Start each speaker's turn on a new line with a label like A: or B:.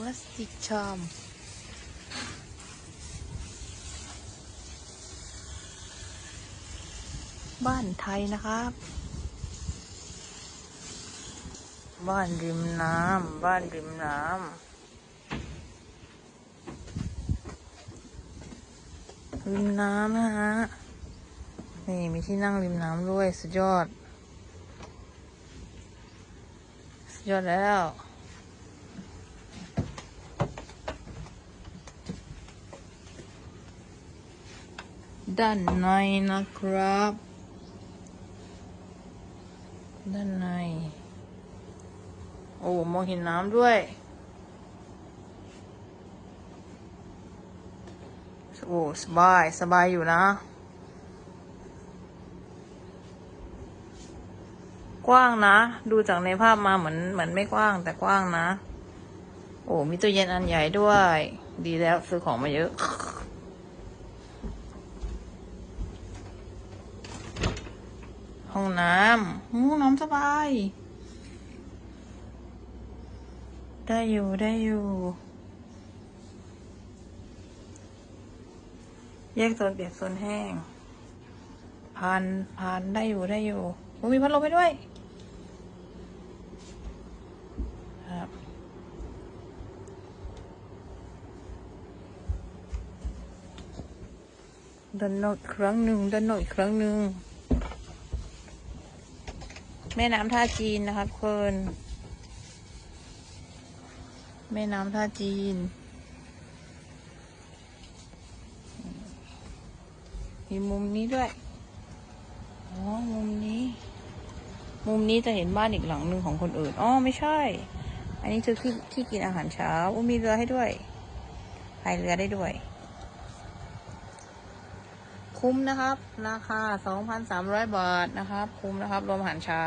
A: วัสติชอมบ้านไทยนะครับ บ้านริมน้ำบ้านริมน้ำริมน้ำนะฮะ นี่มีที่นั่งริมน้ำด้วย สุดยอด สุดยอดแล้ว ด้านในนะครับ ด้านใน โอ้ มองเห็นน้ำด้วย โอ้ สบาย สบายอยู่นะ กว้างนะ ดูจากในภาพมาเหมือนเหมือนไม่กว้างแต่กว้างนะ โอ้ มีตู้เย็นอันใหญ่ด้วย ดีแล้วซื้อของมาเยอะ ห้องน้ำห้องน้ำสบาย ได้อยู่ได้อยู่แยกโซนเปียกโซนแห้งผ่านผ่านได้อยู่ได้อยู่โอ้มีพัดลมไปด้วยครับดันโนดครั้งหนึ่งดันโนดอีกครั้งหนึ่ง แม่น้ำท่าจีนนะครับเพื่อนแม่น้ำท่าจีน มีมุมนี้ด้วย อ๋อ มุมนี้ มุมนี้จะเห็นบ้านอีกหลังหนึ่งของคนอื่น อ๋อ ไม่ใช่ อันนี้คือที่ที่กินอาหารเช้าอุ้มีเรือให้ด้วยพายเรือได้ด้วย คุ้มนะครับ ราคา 2,300 บาทนะครับ คุ้มนะครับ รวมอาหารเช้า